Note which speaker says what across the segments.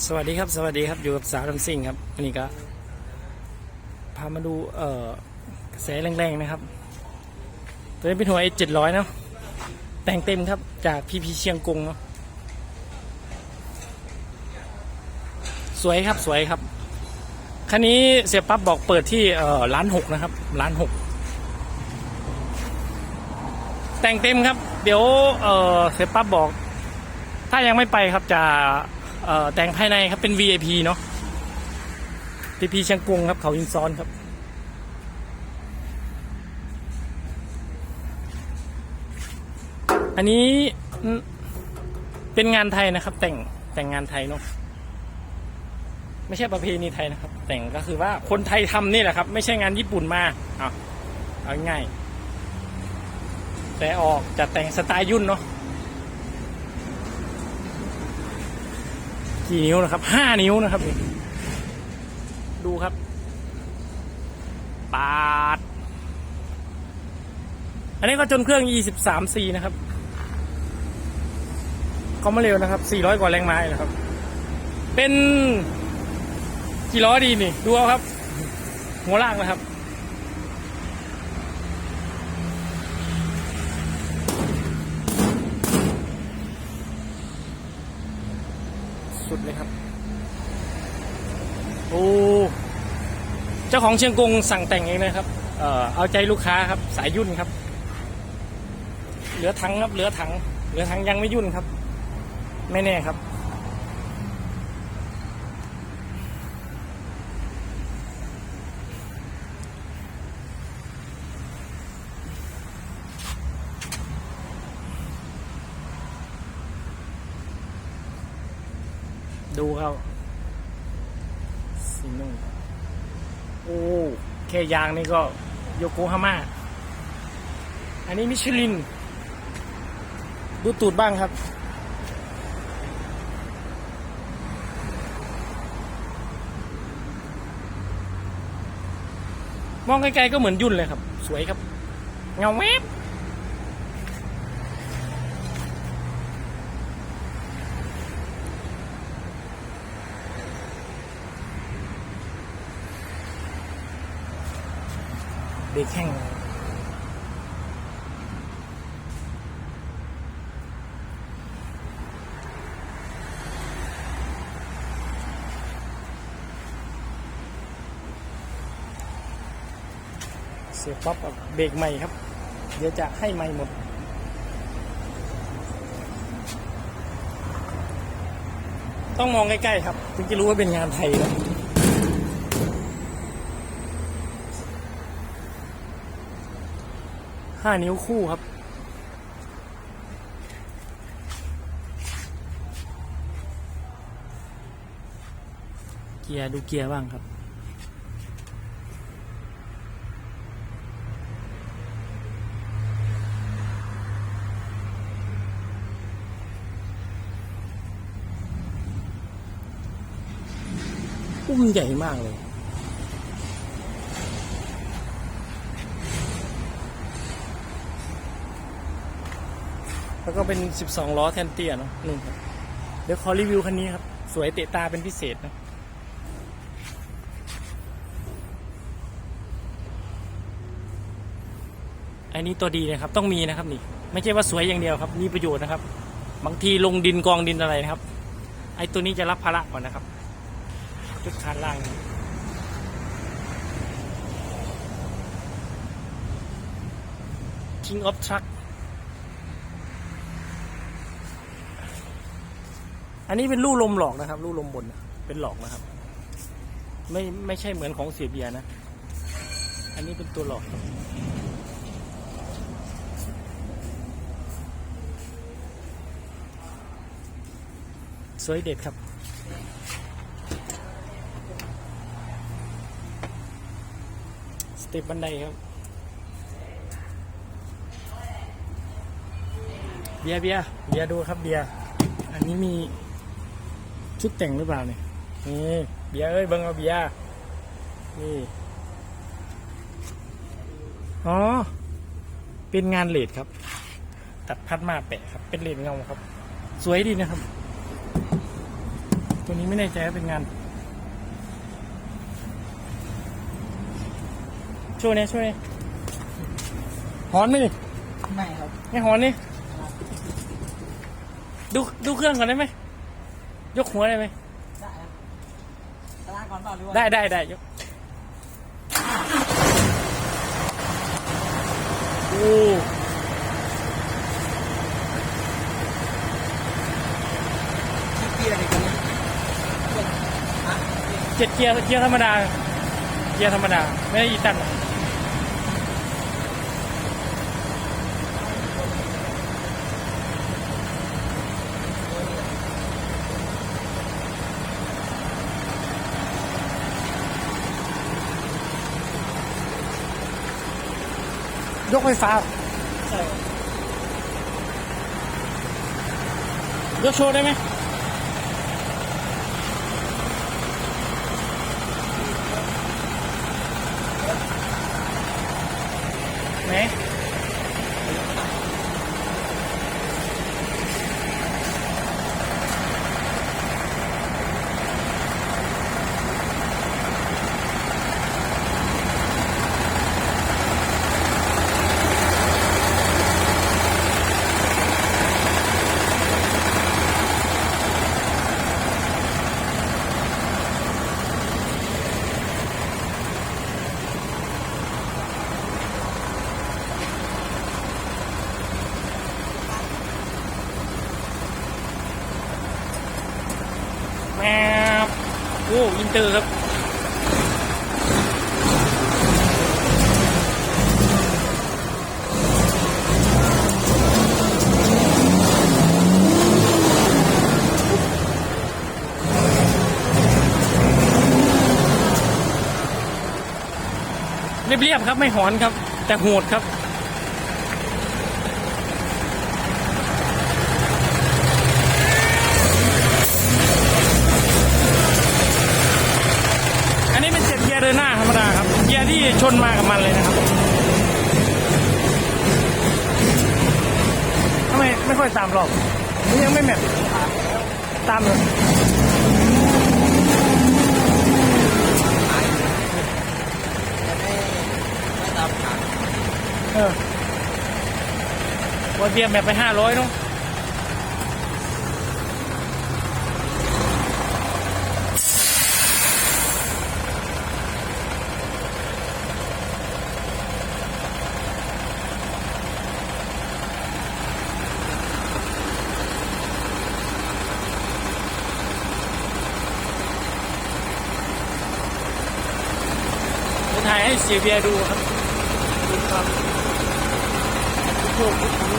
Speaker 1: สวัสดีครับสวัสดีครับอยู่กับสาวดำซิ่งครับวันนี้ก็พามาดูเอ่อกระแสแรงๆนะครับ ตัวนี้เป็นหัว S 700เนาะแต่งเต็มครับจากพีพีเชียงกงเนาะสวยครับสวยครับคันนี้เสียปั๊บบอกเปิดที่เอ่อล้านหกนะครับล้านหกแต่งเต็มครับ เดี๋ยวเอ่อเสียปั๊บบอก ถ้ายังไม่ไปครับจะ แต่งภายในครับเป็น VIP เนาะพีพีเชียงกงครับ เขายินซ้อนครับ อันนี้เป็นงานไทยนะครับ แต่งแต่งงานไทยเนาะไม่ใช่ประเพณีไทยนะครับ แต่งก็คือว่าคนไทยทำนี่แหละครับ ไม่ใช่งานญี่ปุ่นมาอะเอาง่ายแต่ออกจะแต่งสไตล์ยุ่นเนาะ กี่นิ้วนะครับ ห้านิ้วนะครับ ดูครับ ปาด อันนี้ก็จนเครื่อง 23C นะครับเขามาเร็วนะครับ 400 กว่าแรงม้านะครับ เป็นกี่ล้อดีนี่ ดูเอาครับ หัวล่างนะครับ สุดเลยครับ โอ้เจ้าของเชียงกงสั่งแต่งเองนะครับ เอ่อเอาใจลูกค้าครับ สายยุ่นครับ เหลือถังครับ เหลือถัง เหลือถังยังไม่ยุ่นครับ ไม่แน่ครับ ดูครับสีนุ่งโอ้แค่ยางนี่ก็โยโกฮาม่าอันนี้มิชลิน ดูตูดบ้างครับ มองไกลๆก็เหมือนยุ่นเลยครับ สวยครับ เงาแวบ เบรกแห้งเสียบปั๊บเอาเบรกใหม่ครับ เดี๋ยวจะให้ใหม่หมดต้องมองใกล้ๆครับ ถึงจะรู้ว่าเป็นงานไทยนะ ห้านิ้วคู่ครับ เกียร์ดูเกียร์บ้างครับอุ้มใหญ่มากเลย แล้วก็เป็น 12 ล้อแทนเตี้ยเนาะนี่ครับเดี๋ยวขอรีวิวคันนี้ครับ สวยเตะตาเป็นพิเศษนะอันนี้ตัวดีนะครับต้องมีนะครับนี่ ไม่ใช่ว่าสวยอย่างเดียวครับ มีประโยชน์นะครับ บางทีลงดินกองดินอะไรนะครับ ไอ้ตัวนี้จะรับภาระก่อนนะครับ จุดคานล่างนี่ King of Truck อันนี้เป็นลู่ลมหลอกนะครับลู่ลมบนเป็นหลอกนะครับ ไม่ไม่ใช่เหมือนของเสียเบียนะ อันนี้เป็นตัวหลอกสวยเด็ดครับ สเต็ปบันไดครับ เบียร์เบียร์เบียร์ดูครับเบียร์ อันนี้มี ชุดแต่งหรือเปล่าเนี่ยนี่เบียร์เอ้ยเบิ้งเอาเบียร์นี่อ๋อ เป็นงานเลดครับ ตัดพัดมาแปะครับ เป็นเลดเงาครับ สวยดีนะครับ ตัวนี้ไม่ไม่แน่ใจว่าเป็นงาน ช่วยเนี่ยช่วยเนี่ยหอนไหมนี่
Speaker 2: ไม่ครับ
Speaker 1: ไม่หอนนี่ดูดูเครื่องก่อนได้ไหม ยกหัวได้ไหม
Speaker 2: ได้ครับตลาดก่อนเปล่าหรือว่า
Speaker 1: ได้ได้ได้ยก โอ้
Speaker 2: ขี้เกียจอีกคนนี้ฮะ
Speaker 1: เจ็ดเกียร์เกียร์ธรรมดา เกียร์ธรรมดา ไม่ได้อีตัน ยกไฟฟ้า
Speaker 2: ใช่ครับ
Speaker 1: ยกโชว์ได้ไหมไหนแมวโอ้อิน เตอร์ครับเรียบๆครับไม่หอนครับ แต่โหดครับ อันนี้เป็นเจ็ดเกียร์เดินหน้าธรรมดาครับ เกียร์ที่ ชนมากับมันเลยนะครับทำไมไม่ค่อยตามหรอกมันยังไม่แมทตามเลยเออวันเบียร์แมทไปห้าร้อยเนาะ ให้เสียเบียดูครับดูครับโอ้โห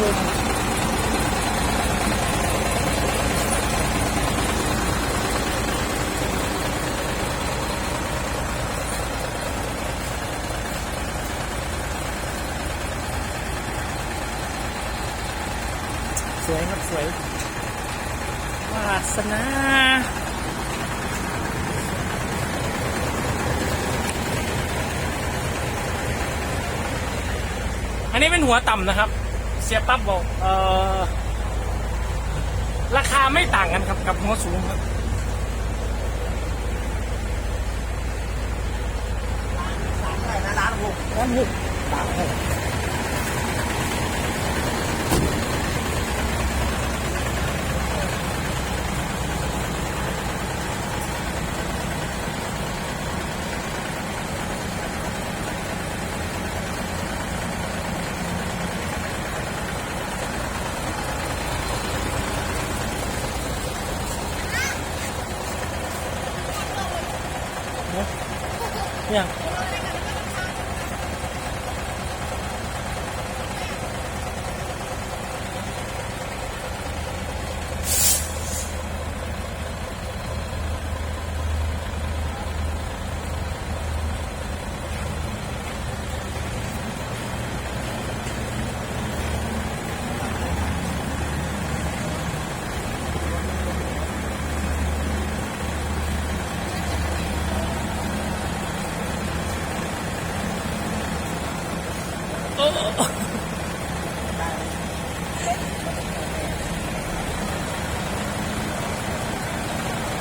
Speaker 1: สวยครับสวย วาสนา นี้เป็นหัวต่ำนะครับ เสียปั๊บบอกเออราคาไม่ต่างกันครับกับหัวสูงครับ
Speaker 2: ร้านอะไรนะร้านหก
Speaker 1: ร้านหก
Speaker 2: ต่างกั
Speaker 1: น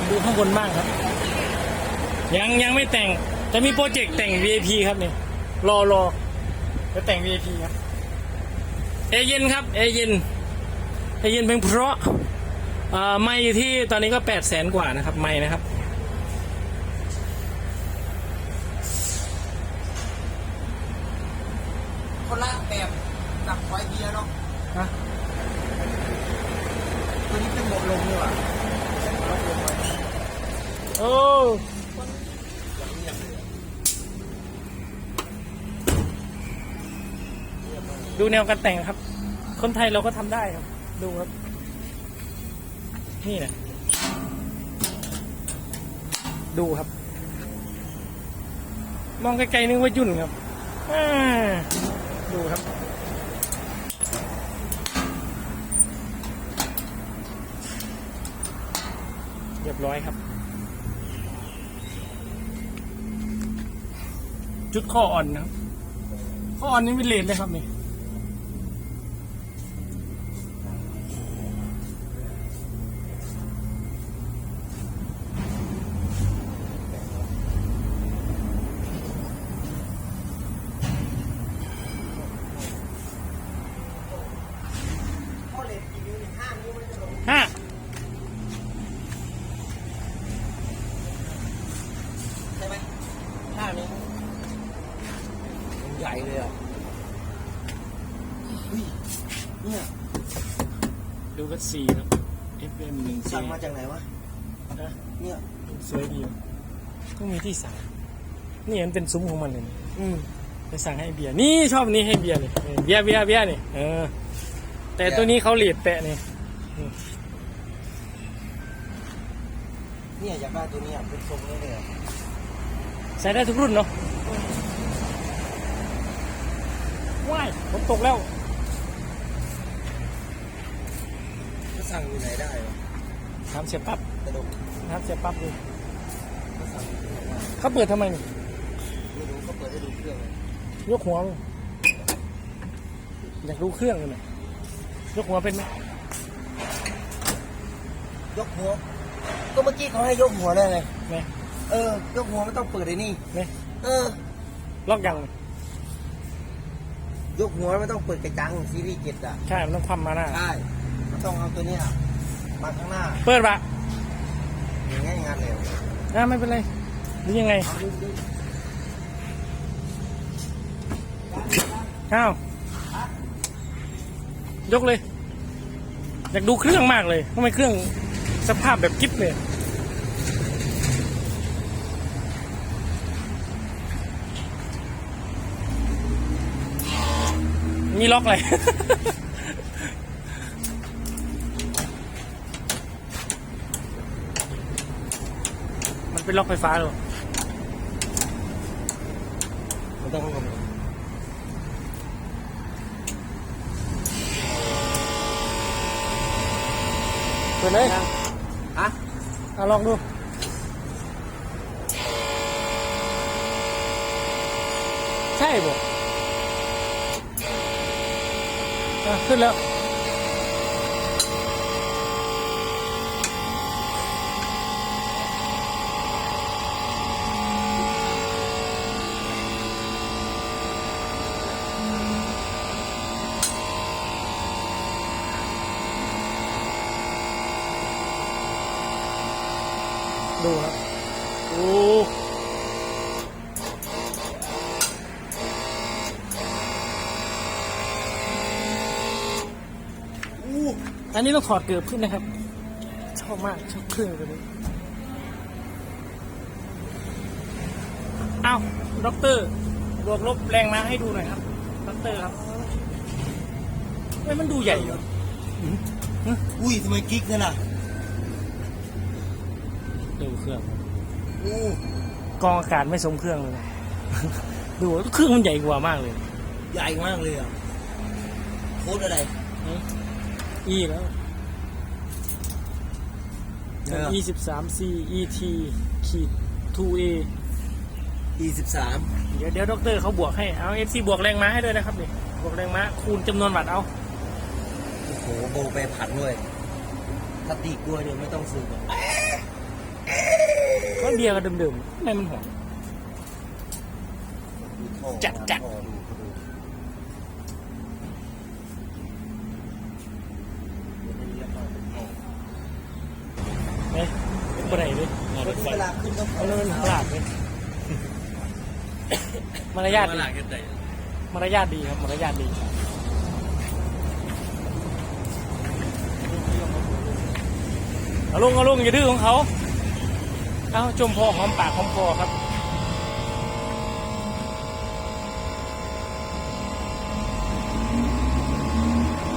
Speaker 1: ดูข้างบนบ้างครับ ยังยังไม่แต่ง จะมีโปรเจกต์แต่ง VIP ครับเนี่ยรอรอจะแต่ง VIP ครับ เอเย็นครับเอเย็นเอเย็นเพลงเพราะอ่อไม่อยู่ที่ตอนนี้ก็แปดแสนกว่านะครับ ไม่นะครับ
Speaker 2: คนละแบบกับไวเบียร์เนาะ
Speaker 1: ฮะ
Speaker 2: ตัวนี้เป็นหมวกลมนี่หว่าล็อกลมไว้
Speaker 1: โอ้ดูแนวการแต่งครับ คนไทยเราก็ทำได้ครับ ดูครับ นี่นะดูครับ มองไกลๆนึกว่ายุ่นครับอ่า ดูครับ เรียบร้อยครับ จุดข้ออ่อนนะครับ ข้ออ่อนนี่เป็นเลนเลยครับนี่
Speaker 2: กั
Speaker 1: สี่ครับ FM หนึ่ง
Speaker 2: สั่งมาจากไหนวะ
Speaker 1: นะ
Speaker 2: เนี่ย
Speaker 1: สวยดีต้องมีที่สั่งนี่มันเป็นซุ้มของมันเลย
Speaker 2: อืม
Speaker 1: ไปสั่งให้เบียร์นี่ชอบนี้ให้เบียร์เลยเออเบียร์เบียร์เบียร์นี่เออ แต่ตัวนี้เขาเหลียดแปะนี่
Speaker 2: เนี่ยอยากได้ตัวเนี้ยเป็นทรงนี้เลยอะ
Speaker 1: ใช้ได้ทุกรุ่นเนาะว้ายฝนตกแล้ว
Speaker 2: สั่งอยู่ไหนได้วะ
Speaker 1: ถามเสียปั๊บ
Speaker 2: กระดก
Speaker 1: ถามเสียปั๊บดู
Speaker 2: ก็สั่งอยู่ที่ไหนได้
Speaker 1: เขาเปิดทำไมนี่
Speaker 2: ไม่รู้เขาเปิดให้ดูเครื่องเลย
Speaker 1: ยกหัวมั้ยอยากดูเครื่องเลยนะยกหัวเป็นไหม
Speaker 2: ยกหัว ก็เมื่อกี้เขาให้ยกหัวได้ไง
Speaker 1: ไหม
Speaker 2: เออยกหัวไม่ต้องเปิดไอ้นี่
Speaker 1: ไหม
Speaker 2: เออ
Speaker 1: ล็อกยัง
Speaker 2: ยกหัวไม่ต้องเปิดกระจังซีรีส์เจ็ดอะ
Speaker 1: ใช่มันต้องคว่ำมาหน้า
Speaker 2: ใช่มัน ต้องเอาตัวเนี้ยมาข้างหน้า
Speaker 1: เปิดปะ
Speaker 2: อย่างงี้งานเร็ว
Speaker 1: อ่าไม่เป็นไรหรือยังไง
Speaker 2: เอาดูดู
Speaker 1: อ้าวยกเลย อยากดูเครื่องมากเลยทำไมเครื่องสภาพแบบกิ๊บเลยมีล็อกเลย มันเป็นล็อกไฟฟ้าหรอ
Speaker 2: มันต้องลง
Speaker 1: เปิดเลย
Speaker 2: ฮะ
Speaker 1: เอาลองดูใช่บ่อะขึ้นแล้ว ดูครับโอ้อู้อันนี้ต้องถอดเกือบขึ้นนะครับ ชอบมาก ชอบเครื่องตัวนี้เอาด็อกเตอร์บวกลบแรงมาให้ดูหน่อยครับด็อกเตอร์ครับเฮ้ยมันดูใหญ่อยู่
Speaker 2: อุ้ยทำไมกิ๊กเนี่ยล่ะ
Speaker 1: ดูเครื่อง
Speaker 2: อู้
Speaker 1: กองอากาศไม่สมเครื่องเลย ดูเครื่องมันใหญ่กว่ามากเลย
Speaker 2: ใหญ่มากเลยอะโคตรอะไร
Speaker 1: อีแล้ว
Speaker 2: เออ
Speaker 1: E สิบสาม C E T ขีด2 A
Speaker 2: อีสิบสาม
Speaker 1: เดี๋ยวเดี๋ยวด็อกเตอร์เขาบวกให้เอา FC บวกแรงม้าให้ด้วยนะครับนี่บวกแรงม้าคูณจำนวนวัตต์เอา
Speaker 2: โอ้โหโบไปผัดด้วยถ้าตีกล้วยเนี่ยไม่ต้องซื้อหรอก
Speaker 1: เบียร์ก็เดิมๆทำไมมันหอม จัดจัด เฮ้ยเป็นคนไหนดิ
Speaker 2: เวลาขึ้นก็
Speaker 1: เอาเลยมันพลาดเลยมารยาทดี
Speaker 3: หลังกันใจ
Speaker 1: มารยาทดีครับ มารยาทดีเอาลงเอาลงอย่าดื้อของเขา เอาจมพอหอมปากหอมคอครับ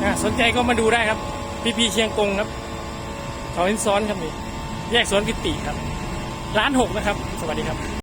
Speaker 1: อะสนใจก็มาดูได้ครับ พี่พีเชียงกงครับเขาเห็นซ้อนครับนี่แยกสวนกิติครับ ร้านหกนะครับ สวัสดีครับ